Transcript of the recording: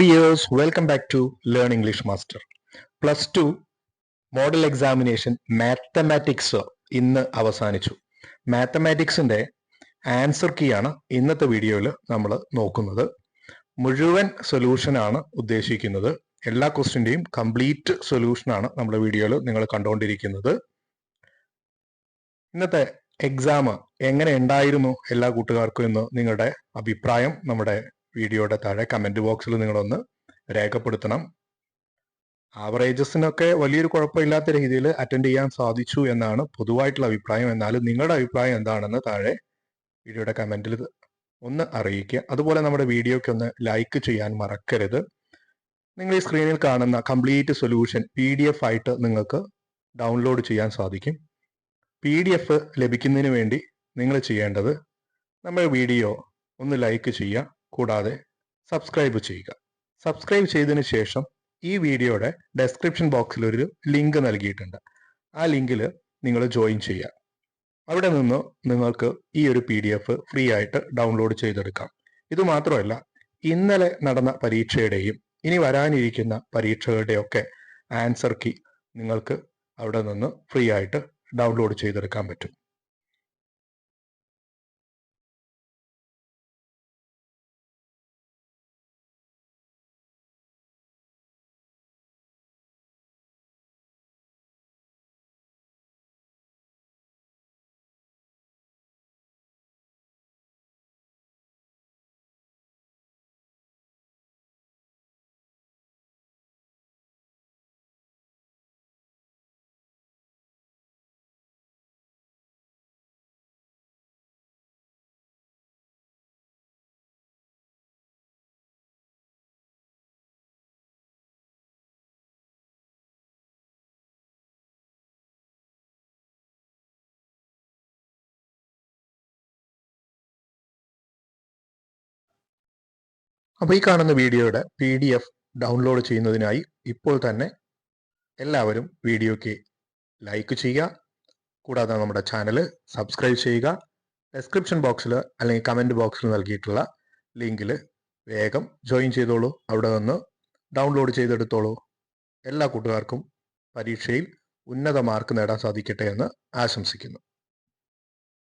Dears welcome back to learn English master plus two model examination mathematics ഇന്ന് അവസാനിച്ചു. മാത്തമാറ്റിക്സിന്റെ answer key ആണ് ഇന്നത്തെ വീഡിയോയിൽ നമ്മൾ നോക്കുന്നത്. മുഴുവൻ സൊല്യൂഷൻ ആണ് ഉദ്ദേശിക്കുന്നത്. എല്ലാ ക്വസ്റ്റിന്റെയും കംപ്ലീറ്റ് സൊല്യൂഷൻ ആണ് നമ്മുടെ വീഡിയോയിൽ നിങ്ങൾ കണ്ടുകൊണ്ടിരിക്കുന്നത് ഇന്നത്തെ എക്സാം എങ്ങനെ ഉണ്ടായിരുന്നു എല്ലാ കൂട്ടുകാർക്കും എന്ന് നിങ്ങളുടെ അഭിപ്രായം നമ്മുടെ വീഡിയോയുടെ താഴെ കമന്റ് ബോക്സിൽ നിങ്ങളൊന്ന് രേഖപ്പെടുത്തണം. ആവറേജസിനൊക്കെ വലിയൊരു കുഴപ്പമില്ലാത്ത രീതിയിൽ അറ്റൻഡ് ചെയ്യാൻ സാധിച്ചു എന്നാണ് പൊതുവായിട്ടുള്ള അഭിപ്രായം. എന്നാലും നിങ്ങളുടെ അഭിപ്രായം എന്താണെന്ന് താഴെ വീഡിയോയുടെ കമന്റിൽ ഒന്ന് അറിയിക്കുക. അതുപോലെ നമ്മുടെ വീഡിയോയ്ക്ക് ഒന്ന് ലൈക്ക് ചെയ്യാൻ മറക്കരുത്. നിങ്ങൾ ഈ സ്ക്രീനിൽ കാണുന്ന complete solution P D F ആയിട്ട് നിങ്ങൾക്ക് ഡൗൺലോഡ് ചെയ്യാൻ സാധിക്കും. പി ഡി എഫ് ലഭിക്കുന്നതിന് വേണ്ടി നിങ്ങൾ ചെയ്യേണ്ടത് നമ്മുടെ വീഡിയോ ഒന്ന് ലൈക്ക് ചെയ്യുക. കൂടാതെ സബ്സ്ക്രൈബ് ചെയ്യുക. സബ്സ്ക്രൈബ് ചെയ്തതിന് ശേഷം ഈ വീഡിയോയുടെ ഡെസ്ക്രിപ്ഷൻ ബോക്സിൽ ഒരു ലിങ്ക് നൽകിയിട്ടുണ്ട്. ആ ലിങ്കിൽ നിങ്ങൾ ജോയിൻ ചെയ്യുക. അവിടെ നിന്ന് നിങ്ങൾക്ക് ഈ ഒരു പി ഡി എഫ് ഫ്രീ ആയിട്ട് ഡൗൺലോഡ് ചെയ്തെടുക്കാം. ഇത് മാത്രമല്ല ഇന്നലെ നടന്ന പരീക്ഷയുടെയും ഇനി വരാനിരിക്കുന്ന പരീക്ഷകളുടെയൊക്കെ ആൻസർ കീ നിങ്ങൾക്ക് അവിടെ നിന്ന് ഫ്രീ ആയിട്ട് ഡൗൺലോഡ് ചെയ്തെടുക്കാൻ പറ്റും. അപ്പോൾ ഈ കാണുന്ന വീഡിയോയുടെ പി ഡി എഫ് ഡൗൺലോഡ് ചെയ്യുന്നതിനായി ഇപ്പോൾ തന്നെ എല്ലാവരും വീഡിയോയ്ക്ക് ലൈക്ക് ചെയ്യുക. കൂടാതെ നമ്മുടെ ചാനൽ സബ്സ്ക്രൈബ് ചെയ്യുക. ഡെസ്ക്രിപ്ഷൻ ബോക്സിൽ അല്ലെങ്കിൽ കമന്റ് ബോക്സിൽ നൽകിയിട്ടുള്ള ലിങ്കിൽ വേഗം ജോയിൻ ചെയ്തോളൂ. അവിടെ നിന്ന് ഡൗൺലോഡ് ചെയ്തെടുത്തോളൂ. എല്ലാ കൂട്ടുകാർക്കും പരീക്ഷയിൽ ഉന്നത മാർക്ക് നേടാൻ സാധിക്കട്ടെ എന്ന് ആശംസിക്കുന്നു.